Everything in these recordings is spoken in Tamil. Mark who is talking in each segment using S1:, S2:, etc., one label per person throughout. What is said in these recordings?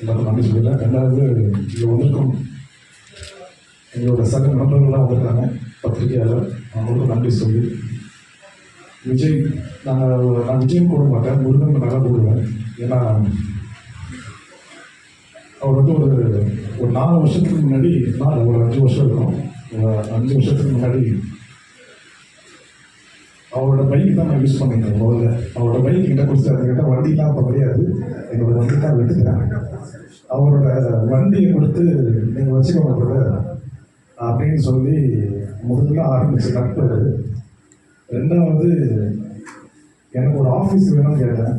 S1: எல்லாரும் நன்றி சொல்லிடுறேன் ரெண்டாவது இங்கே வந்திருக்கும் எங்களோட சக நண்பர்கள்லாம் வந்திருக்காங்க பத்திரிகையாளர். அவங்களுக்கும் நன்றி சொல்லி. விஜய் நாங்கள் நான் விஜயம் போட மாட்டேன் முருகன் நல்லா போடுவேன். ஏன்னா அவர் வந்து ஒரு ஒரு நாலு வருஷத்துக்கு முன்னாடி நாலு ஒரு அஞ்சு வருஷம் இருக்கும். அஞ்சு வருஷத்துக்கு முன்னாடி அவரோட பைக் தான் நான் யூஸ் பண்ணியிருந்தேன் முதல்ல. அவரோட பைக் கிட்ட கொடுத்து அதுக்கிட்ட வண்டிலாம் இப்போ கிடையாது. எங்களோட வண்டி தான் எடுத்துக்கிறேன் அவரோட வண்டியை கொடுத்து நீங்கள் வச்சுக்கோங்க கூட அப்படின்னு சொல்லி முதல்ல ஆரம்பிச்சு நட்பு ரெண்டாவது எனக்கு ஒரு ஆஃபீஸ் வேணும்னு கேட்டேன்.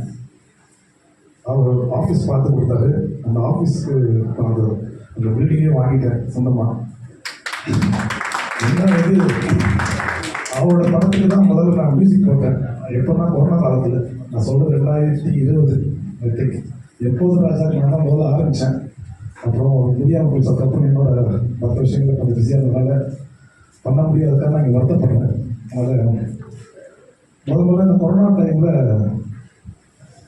S1: அவர் ஆஃபீஸ் பார்த்து கொடுத்தாரு. அந்த ஆஃபீஸ்க்கு அந்த அந்த பில்டிங்கே வாங்கிட்டேன் சொந்தமாக ரெண்டாவது வந்து அவரோட படத்துக்கு தான் முதல்ல நான் மியூசிக் போட்டேன். எப்போனா கொரோனா காலத்தில். நான் சொல்கிறது ரெண்டாயிரத்தி இருபது திங்க் எப்போது ராஜா நான் தான் முதல்ல ஆரம்பித்தேன் அப்புறம் முடியாமல் போய் அதுக்கப்புறம் என்னோட மற்ற விஷயங்களை கொஞ்சம் பிஸியாக இருந்ததுனால பண்ண முடியாததுக்காக நான் இங்கே வருத்தப்படுறேன். அதனால் முத முதல்ல இந்த கொரோனா டைமில்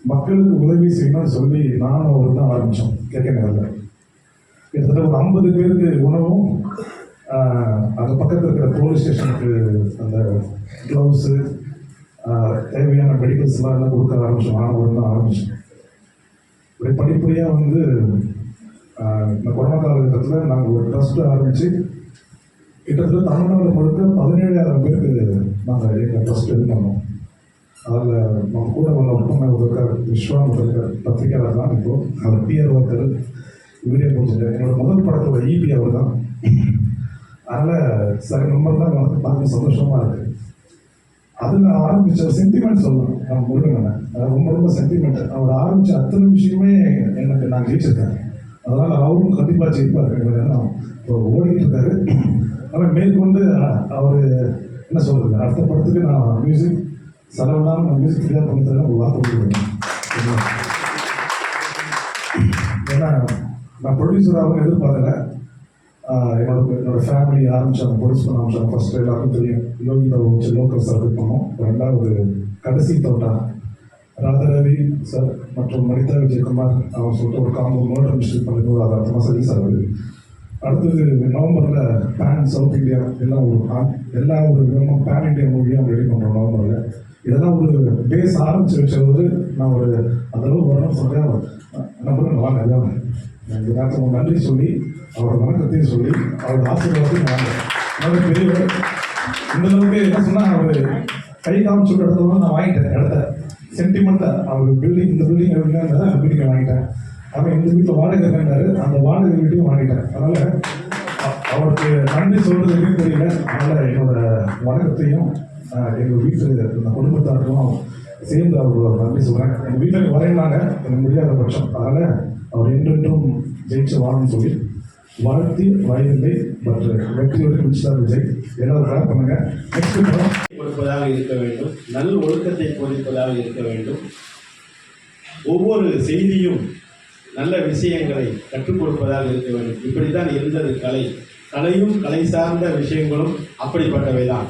S1: மக்களுக்கு உதவி செய்யணும்னு சொல்லி நானும் அவர் தான் ஆரம்பித்தோம் கேட்க நேரில் கிட்டத்தட்ட ஒரு ஐம்பது பேருக்கு உணவும் அந்த பக்கத்தில் இருக்கிற போலீஸ் ஸ்டேஷனுக்கு அந்த க்ளவுஸு தேவையான மெடிக்கல்ஸ்லாம் எல்லாம் கொடுக்க ஆரம்பிச்சோம். ஆரம்பம் அவர் தான் இப்படி படிப்படியாக வந்து இந்த கொரோனா காலகட்டத்தில் நாங்கள் ஒரு ட்ரஸ்ட்டு ஆரம்பித்து கிட்டத்தட்ட தமிழ்நாடு முழுக்க பதினேழாயிரம் பேருக்கு நாங்கள் எங்கள் ட்ரஸ்ட் இது பண்ணோம். அதில் நம்ம கூட உள்ள ஒப்பந்த ஒருத்தர் விஸ்வா ஒருத்தர் பத்திரிகையாளர் தான் இப்போது அவர் பிஆர் ஒருத்தர் வீடியோ போட்டு என்னோட முதல் படத்தோட இபி அவர் தான் அதனால் சில நம்பர்லாம் வந்து பார்க்க சந்தோஷமாக இருக்குது அதில் ஆரம்பித்த சென்டிமெண்ட் சொல்லணும். நான் முருகன். ரொம்ப ரொம்ப சென்டிமெண்ட் அவர் ஆரம்பித்த அத்தனை விஷயமே எனக்கு நான் ஜெயிச்சிருக்கேன். அதனால் அவரும் கண்டிப்பாக ஜெயிப்பார். ஏன்னா இப்போ ஓடிட்டு இருக்காரு ஆனால் மேற்கொண்டு அவர் என்ன சொல்கிறது அடுத்த படத்துக்கு நான் மியூசிக் செலவில்லாமல் நான் மியூசிக் ஃப்ரீயாக பண்ணி தரேன் ஒரு வார்த்தை கொடுக்குறேன் ஏன்னா நான் ப்ரொடியூசராகவும் எதிர்பார்க்கல. என்னோட என்னோட ஃபேமிலி ஆரம்பிச்சாங்க ப்ரொடியூஸ் பண்ண ஆரம்பிச்சாங்க ஃபர்ஸ்ட் எல்லாருக்கும் தெரியும். யோகிதா வச்சு லோக்கல் சர்வீஸ் பண்ணோம். ரெண்டாவது கடைசி தோட்டா. ராதாரவி சார் மற்றும் மனிதா விஜயகுமார் அவர் சொல்லிட்டு ஒரு காம்போ மோட்டர் மிஸ்டேக் பண்ணும்போது அது அர்த்தமாக சர்வீஸ் ஆகுது. அடுத்தது நவம்பரில் பேன் சவுத் இந்தியா எல்லாம் ஒரு எல்லா ஒரு விதமாக பேன் இண்டியா மூவியாக ரெடி பண்ணுறோம் நவம்பரில். இதெல்லாம் ஒரு பேஸ் ஆரம்பிச்சு வச்சது நான் ஒரு அந்த அளவு வரணும்னு சொல்கிறேன் நம்புறேன் வாங்க எல்லாம் இந்த நேரத்தில் நன்றி சொல்லி அவரோட வணக்கத்தையும் சொல்லி அவரோட ஆசீர்வாதத்தையும் வாங்க நல்ல பெரியவர். இந்த அளவுக்கு என்ன சொன்னால் அவர் கை காமிச்சு இடத்துல நான் வாங்கிட்டேன் இடத்த. சென்டிமெண்ட்டாக அவர் பில்டிங் இந்த பில்டிங் அப்படின்னா அந்த பில்டிங்கை வாங்கிட்டேன். அவன் இந்த வீட்டில் வாடகை இருந்தாரு அந்த வாடகை வீட்டையும் வாங்கிட்டேன். அதனால் அவருக்கு நன்றி சொல்கிறது தெரியல. அதனால் என்னோட வணக்கத்தையும் எங்கள் வீட்டில் இந்த குடும்பத்தாருக்கும் சேர்ந்து அவர் நன்றி சொல்கிறேன் எங்கள் வீட்டில் வரையினாங்க எனக்கு முடியாத பட்சம். அதனால் அவர் என்றென்றும் ஜெயிச்சு வாழணும்னு சொல்லி வாழ்த்தி வயதில்லை பட் வெற்றியோடு முடிச்சார் விஜய் எல்லாரும் பண்ணுங்க. நெக்ஸ்ட் படம்.
S2: கொடுப்பதாக இருக்க வேண்டும். நல் ஒழுக்கத்தை போதிப்பதாக இருக்க வேண்டும். ஒவ்வொரு செய்தியும் நல்ல விஷயங்களை கற்றுக் கொடுப்பதாக இருக்க வேண்டும். இப்படித்தான் இருந்தது கலை. கலையும் கலை சார்ந்த விஷயங்களும் அப்படிப்பட்டவை தான்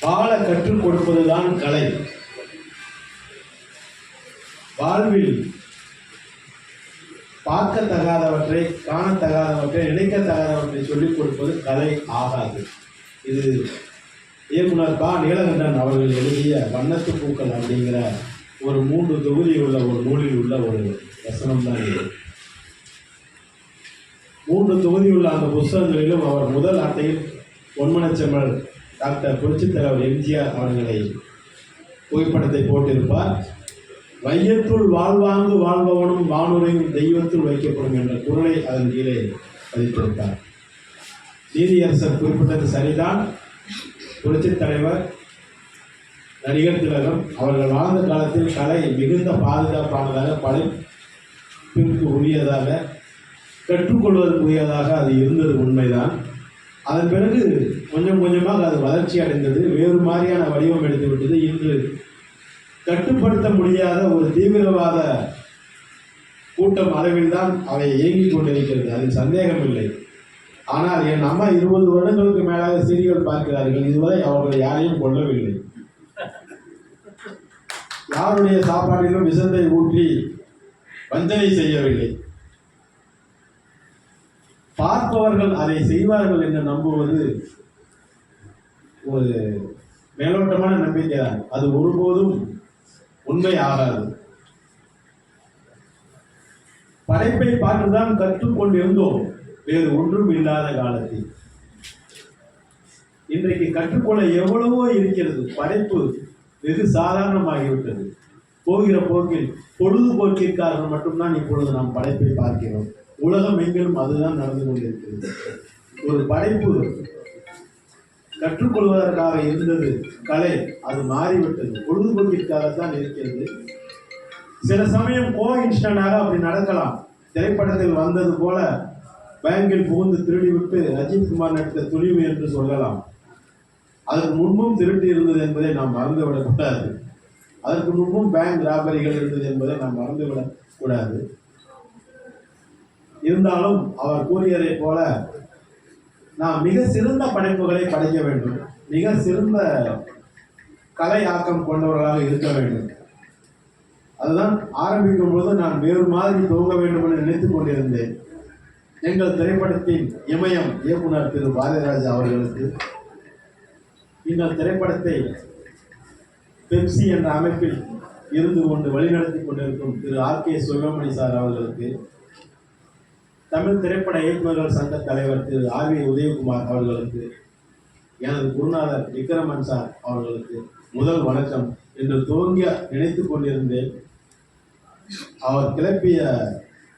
S2: வாழ கற்றுக் கொடுப்பதுதான் கலை. வாழ்வில் பார்க்கத்தகாதவற்றை காணத்தகாதவற்றை நினைக்கத்தகாதவற்றை சொல்லிக் கொடுப்பது கலை ஆகாது. இது இயக்குனர் பா. நீலகண்டன் அவர்கள் எழுதிய வண்ணத்து பூக்கள் அப்படிங்கிற ஒரு மூன்று தொகுதி உள்ள ஒரு நூலில் உள்ள ஒரு வசனம் தான் இது. மூன்று தொகுதி உள்ள அந்த புஸ்தகங்களிலும் அவர் முதல் அட்டையில் பொன்மனச்செம்மல் டாக்டர் புரட்சித்தலைவர் எம்ஜிஆர் அவர்களை புகைப்படத்தை போட்டிருப்பார். வையத்துள் வாழ்வாங்கு வாழ்பவனும் வானுரையும் தெய்வத்துள் வைக்கப்படும் என்ற குரலை அதன் கீழே பதித்திருப்பார் நீதியரசர் குறிப்பிட்டது சரிதான். புரட்சித் தலைவர் நடிகர் திலகம் அவர்கள் வாழ்ந்த காலத்தில் கலை மிகுந்த பாதுகாப்பானதாக படைப்பிற்கு உரியதாக கற்றுக்கொள்வதற்குரியதாக அது இருந்தது உண்மைதான். அதன் பிறகு கொஞ்சம் கொஞ்சமாக அது வளர்ச்சி அடைந்தது. வேறு மாதிரியான வடிவம் எடுத்துவிட்டது. இன்று கட்டுப்படுத்த முடியாத ஒரு தீவிரவாத கூட்டம் அளவில் தான் அவை இயங்கிக் கொண்டிருக்கிறது. அதில் சந்தேகம் இல்லை ஆனால் என் அம்மா இருபது வருடங்களுக்கு மேலாக சீரியல் பார்க்கிறார்கள். இதுவரை அவர்கள் யாரையும் கொல்லவில்லை. யாருடைய சாப்பாட்டிலும் விஷத்தை ஊற்றி வஞ்சனை செய்யவில்லை. பார்ப்பவர்கள் அதை செய்வார்கள் என்று நம்புவது ஒரு மேலோட்டமான நம்பிக்கை தான் அது ஒருபோதும் உண்மை ஆகாது. படைப்பை பார்த்துதான் கற்றுக்கொண்டிருந்தோம். வேறு ஒன்றும் இல்லாத காலத்தில். இன்றைக்கு கற்றுக்கொள்ள எவ்வளவோ இருக்கிறது. படைப்பு வெகு சாதாரணமாகிவிட்டது. போகிற போக்கில் பொழுதுபோக்கிற்காக மட்டும்தான் இப்பொழுது நாம் படைப்பை பார்க்கிறோம். உலகம் எங்கிலும் அதுதான் நடந்து கொண்டிருக்கிறது. ஒரு படைப்பு கற்றுக்கொள்வதற்காக இருந்தது கலை. அது மாறிவிட்டது. பொழுதுபோக்கிற்காகத்தான் இருக்கிறது. சில சமயம் கோ இன்ஸ்டன்டாக அப்படி நடக்கலாம். திரைப்படத்தில் வந்தது போல பேங்கில் புகுந்து திருடிவிட்டு அஜித் குமார் நடித்த துணிவு என்று சொல்லலாம். அதற்கு முன்பும் திருட்டு இருந்தது என்பதை நாம் மறந்துவிடக்கூடாது. அதற்கு முன்பும் பேங்க் ராபரிகள் இருந்தது என்பதை நாம் மறந்துவிடக்கூடாது. இருந்தாலும் அவர் கூறியதைப் போல நாம் மிக சிறந்த படைப்புகளை படைக்க வேண்டும். மிக சிறந்த கலை ஆக்கம் கொண்டவர்களாக இருக்க வேண்டும். அதுதான் ஆரம்பிக்கும் பொழுது நான் வேறு மாதிரி துவங்க வேண்டும் என்று நினைத்துக் கொண்டிருந்தேன். எங்கள் திரைப்படத்தின் இமயம் இயக்குனர் திரு பாரதிராஜா அவர்களுக்கு எங்கள் திரைப்படத்தை பெப்சி என்ற அமைப்பில் இருந்து கொண்டு வழிநடத்தி கொண்டிருக்கும் Thiru R K Sugamani sir அவர்களுக்கு தமிழ் திரைப்பட இயக்குநர்கள் சங்க தலைவர் திரு ஆர் வி உதயகுமார் அவர்களுக்கு எனது குருநாதர் விக்ரமன் சார் அவர்களுக்கு முதல் வணக்கம் என்று துவங்க நினைத்து கொண்டிருந்தேன். அவர் கிளப்பிய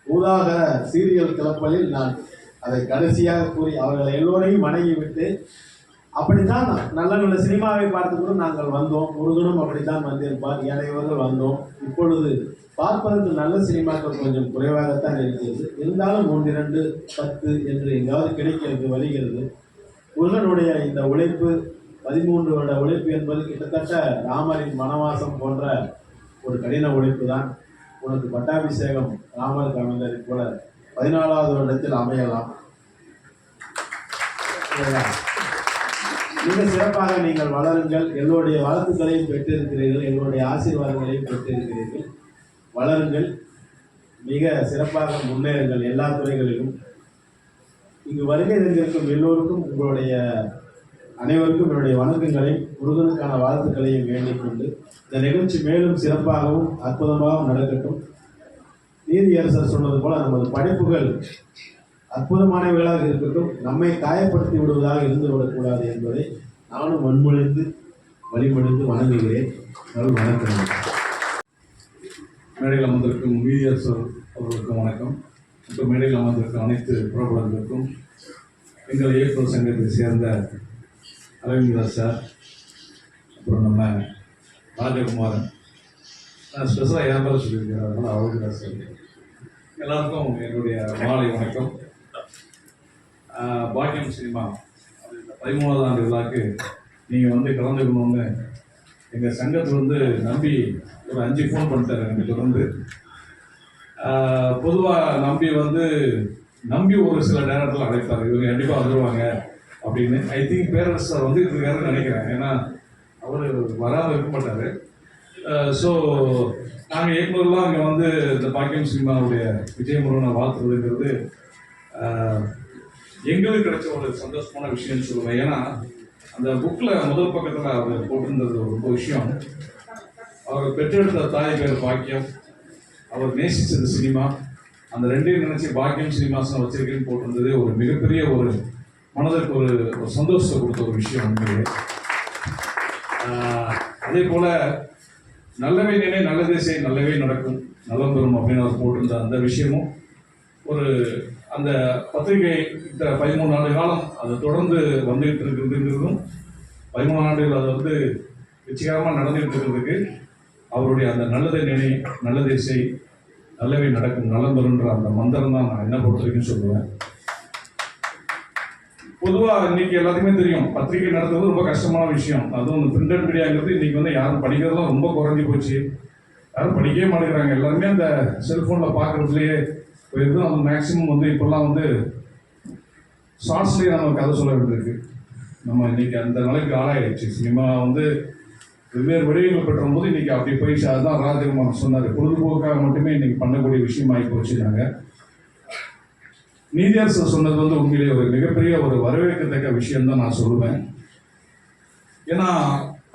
S2: ஊதாக சீரியல் கிளப்பலில் நான் அதை கடைசியாக கூறி அவர்களை எல்லோரையும் வணங்கிவிட்டு அப்படித்தான் நல்ல நல்ல சினிமாவை பார்த்து கூட நாங்கள் வந்தோம். முருகனும் அப்படித்தான் வந்திருப்பார் ஏனையவர்கள் வந்தோம். இப்பொழுது பார்ப்பதற்கு நல்ல சினிமாக்கள் கொஞ்சம் குறைவாகத்தான் இருக்கிறது. இருந்தாலும் ஒன்றிரண்டு பத்து என்று எங்காவது கிடைக்கிறது வருகிறது. முருகனுடைய இந்த உழைப்பு பதிமூன்று வருட உழைப்பு என்பது கிட்டத்தட்ட ராமரின் மனவாசம் போன்ற ஒரு கடின உழைப்பு தான் உனக்கு பட்டாபிஷேகம் ராமருக்கு அமைந்ததைப் போல பதினாலாவது வருடத்தில் அமையலாம். மிக சிறப்பாக நீங்கள் வளருங்கள். எங்களுடைய வாழ்த்துக்களையும் பெற்றிருக்கிறீர்கள். எங்களுடைய ஆசீர்வாதங்களையும் பெற்றிருக்கிறீர்கள். வளருங்கள். மிக சிறப்பாக முன்னேறுங்கள் எல்லா துறைகளிலும். இங்கு வருகை தந்திருக்கும் எல்லோருக்கும் உங்களுடைய அனைவருக்கும் என்னுடைய வணக்கங்களை முருகனுக்கான வாழ்த்துக்களையும் வேண்டிக் கொண்டு இந்த நிகழ்ச்சி மேலும் சிறப்பாகவும் அற்புதமாகவும் நடக்கட்டும். நீதியரசர் சொன்னது போல நமது படைப்புகள் அற்புதமானவர்களாக இருக்கட்டும் நம்மை காயப்படுத்தி விடுவதாக இருந்து விடக்கூடாது என்பதை நானும் வன்மொழிந்து வழிபடுத்து வணங்குகிறேன். வணக்கம்.
S3: மேடையில் அமர்ந்திருக்கும் மீடியர்சர் அவர்களுக்கும் வணக்கம். மற்றும் மேடையில் அமர்ந்திருக்கும் அனைத்து புறப்படங்களுக்கும் எங்கள் இயக்குநர் சங்கத்தை சேர்ந்த அரவிந்தர் சார் அப்புறம் நம்ம ராஜகுமாரன். நான் ஸ்பெஷலாக ஏன் பேர் சொல்லியிருக்கிறேன் அதனால் அவருக்கு தான் சொல்லி எல்லாருக்கும் என்னுடைய மாலை வணக்கம். பாக்கியம் சினிமா. பதிமூணாவது ஆண்டு விழாக்கு நீங்கள் வந்து கலந்துக்கணும்னு எங்கள் சங்கத்தில் வந்து நம்பி ஒரு அஞ்சு ஃபோன் பண்ணிட்டாரு எனக்கு தொடர்ந்து. பொதுவாக நம்பி வந்து நம்பி ஒரு சில நேரத்தில் அழைப்பார். இவங்க கண்டிப்பாக வந்துடுவாங்க அப்படின்னு. ஐ திங்க் பேரண்ட்ஸ் சார் வந்து இருக்காருன்னு நினைக்கிறேன். ஏன்னா அவர் வராமல் இருக்க மாட்டார். ஸோ நாங்கள் இயக்குநர்லாம் அங்கே வந்து இந்த பாக்கியம் சினிமாவுடைய விஜயமுருகனை வாழ்த்துறதுங்கிறது எங்களுக்கு கிடைச்ச ஒரு சந்தோஷமான விஷயம்னு சொல்லுவேன். ஏன்னா அந்த புக்கில் முதல் பக்கத்தில் அவர் போட்டிருந்தது ரொம்ப விஷயம். அவர் பெற்றெடுத்த தாய் பேர் பாக்கியம். அவர் நேசித்தது சினிமா. அந்த ரெண்டையும் நினைச்சு பாக்கியம் சினிமாசனம் வச்சிருக்கேன்னு போட்டிருந்தது ஒரு மிகப்பெரிய ஒரு மனதிற்கு ஒரு ஒரு சந்தோஷத்தை கொடுத்த ஒரு விஷயம் உண்மையிலே. அதே போல நல்லவை நினை நல்லதே செய் நல்லவே நடக்கும். நலம் பெறும் அப்படின்னு அவர் போட்டிருந்த அந்த விஷயமும் ஒரு அந்த பத்திரிகை இந்த பதிமூணு ஆண்டு காலம் அது தொடர்ந்து வந்துகிட்டு இருக்குதுங்கிறதும் பதிமூணு ஆண்டுகள் அது வந்து வெற்றிகரமாக நடந்துகிட்டு இருக்கிறதுக்கு அவருடைய அந்த நல்லதை நினை நல்லதை செய் நல்லவை நடக்கும் நலம் அந்த மந்திரம் தான் நான் என்ன பொறுத்த வரைக்கும் சொல்லுவேன். பொதுவாக இன்னைக்கு எல்லாத்துக்குமே தெரியும் பத்திரிகை நடத்துறது ரொம்ப கஷ்டமான விஷயம். அதுவும் இந்த பிரிண்டட் மீடியாங்கிறது இன்னைக்கு வந்து யாரும் படிக்கிறதுலாம் ரொம்ப குறைஞ்சி போச்சு. யாரும் படிக்கவே மாட்டேங்கிறாங்க. எல்லாருமே அந்த செல்ஃபோனில் பார்க்குறதுலேயே இப்போ போயிருது அது மேக்ஸிமம் வந்து இப்போல்லாம் வந்து ஷார்ட்ஸ்லேயே நம்ம கதை சொல்ல வேண்டியிருக்கு. நம்ம இன்னைக்கு அந்த நிலைக்கு ஆளாயிடுச்சு. சினிமா வந்து வெவ்வேறு வடிவங்கள் பெற்றும் போது இன்னைக்கு அப்படி போயிடுச்சு. அதுதான் ராஜகுமார் சொன்னார். பொழுதுபோக்காக மட்டுமே இன்னைக்கு பண்ணக்கூடிய விஷயம் ஆகி போச்சுனாங்க நாங்கள் நீதியரசர் சொன்னது வந்து உண்மையிலேயே ஒரு மிகப்பெரிய ஒரு வரவேற்கத்தக்க விஷயம் தான் நான் சொல்லுவேன். ஏன்னா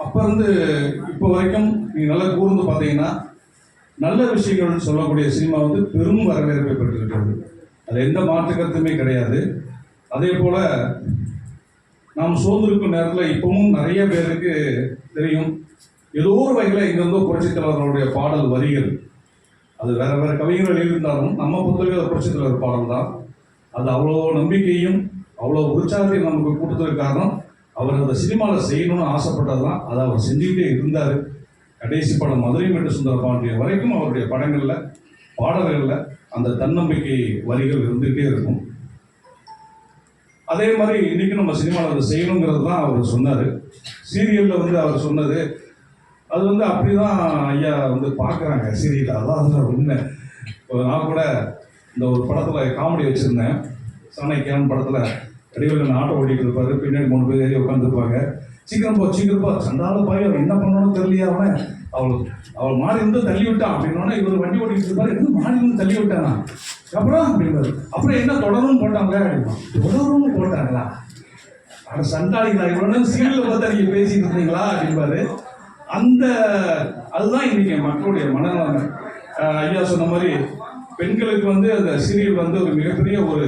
S3: அப்போ இருந்து இப்போ வரைக்கும் நீங்கள் நல்லா கூர்ந்து பார்த்தீங்கன்னா நல்ல விஷயங்கள் சொல்லக்கூடிய சினிமா வந்து பெரும் வரவேற்பை பெற்றிருக்கிறது. அது எந்த மாற்று கருத்துமே கிடையாது. அதே போல் நாம் சோர்ந்திருக்கும் நேரத்தில் இப்பவும் நிறைய பேருக்கு தெரியும். ஏதோ ஒரு வகையில் இங்கிருந்தோ புரட்சித் தலைவர்களுடைய பாடல் வரிகள். அது வேற வேற கவிஞர்கள் எழுதியிருந்தாலும் நம்ம புத்தகம் அது புரட்சித் தலைவர் பாடல் தான். அது அவ்வளோ நம்பிக்கையும் அவ்வளோ உற்சாகத்தையும் நமக்கு கொடுத்ததுக்கு காரணம் அவர் அந்த சினிமாவில் செய்யணும்னு ஆசைப்பட்டது தான் அதை அவர் செஞ்சுக்கிட்டே இருந்தார். கடைசி படம் மதுரை மீட்டு சுந்தர பாண்டியன் வரைக்கும் அவருடைய படங்களில் பாடல்களில் அந்த தன்னம்பிக்கை வரிகள் இருந்துகிட்டே இருக்கும். அதே மாதிரி இன்னைக்கு நம்ம சினிமாவில் அதை செய்யணுங்கிறது தான் அவர் சொன்னார். சீரியலில் வந்து அவர் சொன்னது அது வந்து அப்படி தான் ஐயா வந்து பார்க்குறாங்க சீரியல். அதான் அதில் உண்மை. நான் கூட இந்த ஒரு படத்தில் காமெடி வச்சுருந்தேன். சாணக்கியான் படத்தில் அடிவில் ஆட்டோ ஓட்டிட்டு இருப்பார். பின்னாடி மூணு பேர் ஏறி உட்காந்துருப்பாங்க சீக்கிரம் போ சீக்கிரம் போ சண்டால பாய் அவன் என்ன பண்ணணும்னு தெரியலையா அவன். அவள் அவள் மாறி இருந்து தள்ளி விட்டான் அப்படின்னோடனே இவர் வண்டி ஓட்டிட்டு இருப்பாரு. என்ன மாறி இருந்து தள்ளி விட்டானா? அப்புறம் அப்படிங்கிறது அப்புறம் என்ன தொடரும் போட்டாங்க? அப்படின்னா தொடரும் போட்டாங்களா? ஆனால் சண்டாளிங்களா இவ்வளவு நேரம் சீரியல் பார்த்தா நீங்க பேசிட்டு இருந்தீங்களா? அப்படின்பாரு அந்த அதுதான் இன்னைக்கு மக்களுடைய மனநலன் ஐயா சொன்ன மாதிரி பெண்களுக்கு வந்து அந்த சீரியல் வந்து ஒரு மிகப்பெரிய ஒரு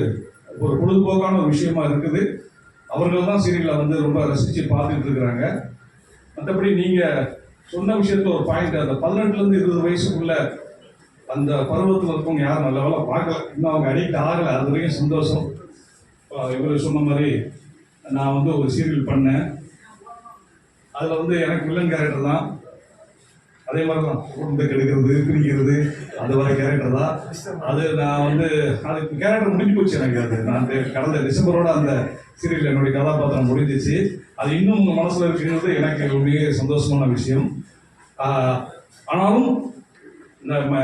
S3: ஒரு பொழுதுபோக்கான ஒரு விஷயமா இருக்குது. அவர்கள் தான் சீரியலை வந்து ரொம்ப ரசித்து பார்த்துட்டு இருக்கிறாங்க மற்றபடி நீங்கள் சொன்ன விஷயத்தில் ஒரு பாயிண்ட் அந்த பதினெட்டுலேருந்து இருபது வயசுக்குள்ள அந்த பருவத்தில் இருக்கவங்க யாரும் நல்ல வேலை பார்க்கல. இன்னும் அவங்க அடிக்ட் ஆகலை. அது வரைக்கும் சந்தோஷம். இவர் சொன்ன மாதிரி நான் வந்து ஒரு சீரியல் பண்ணேன். அதில் வந்து எனக்கு வில்லன் கேரக்டர் தான். அதே மாதிரி தான் குடும்பத்தை கெடுக்கிறது பிரிக்கிறது அது மாதிரி கேரக்டர் தான். அது நான் வந்து அதுக்கு கேரக்டர் முடிஞ்சு போச்சு எனக்கு அது. நான் கடந்த டிசம்பரோட அந்த சீரியல் என்னுடைய கதாபாத்திரம் முடிஞ்சிச்சு. அது இன்னும் உங்கள் மனசில் இருக்கிறது எனக்கு மிக சந்தோஷமான விஷயம். ஆனாலும் நம்ம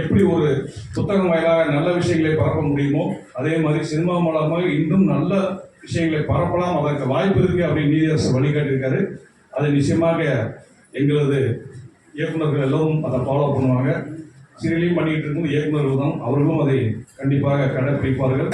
S3: எப்படி ஒரு புத்தகம் வாயிலாக நல்ல விஷயங்களை பரப்ப முடியுமோ அதே மாதிரி சினிமா மூலமாக இன்னும் நல்ல விஷயங்களை பரப்பலாம் அதற்கு வாய்ப்பு இருக்கு அப்படின்னு நீதியரசர் வழிகாட்டியிருக்காரு. அது நிச்சயமாக எங்களது இயக்குனர்கள் எல்லோரும் அதை ஃபாலோ பண்ணுவாங்க. சீரியலையும் பண்ணிக்கிட்டு இருக்கும். இயக்குனர்கள் தான். அவர்களும் அதை கண்டிப்பாக கடைப்பிடிப்பார்கள்.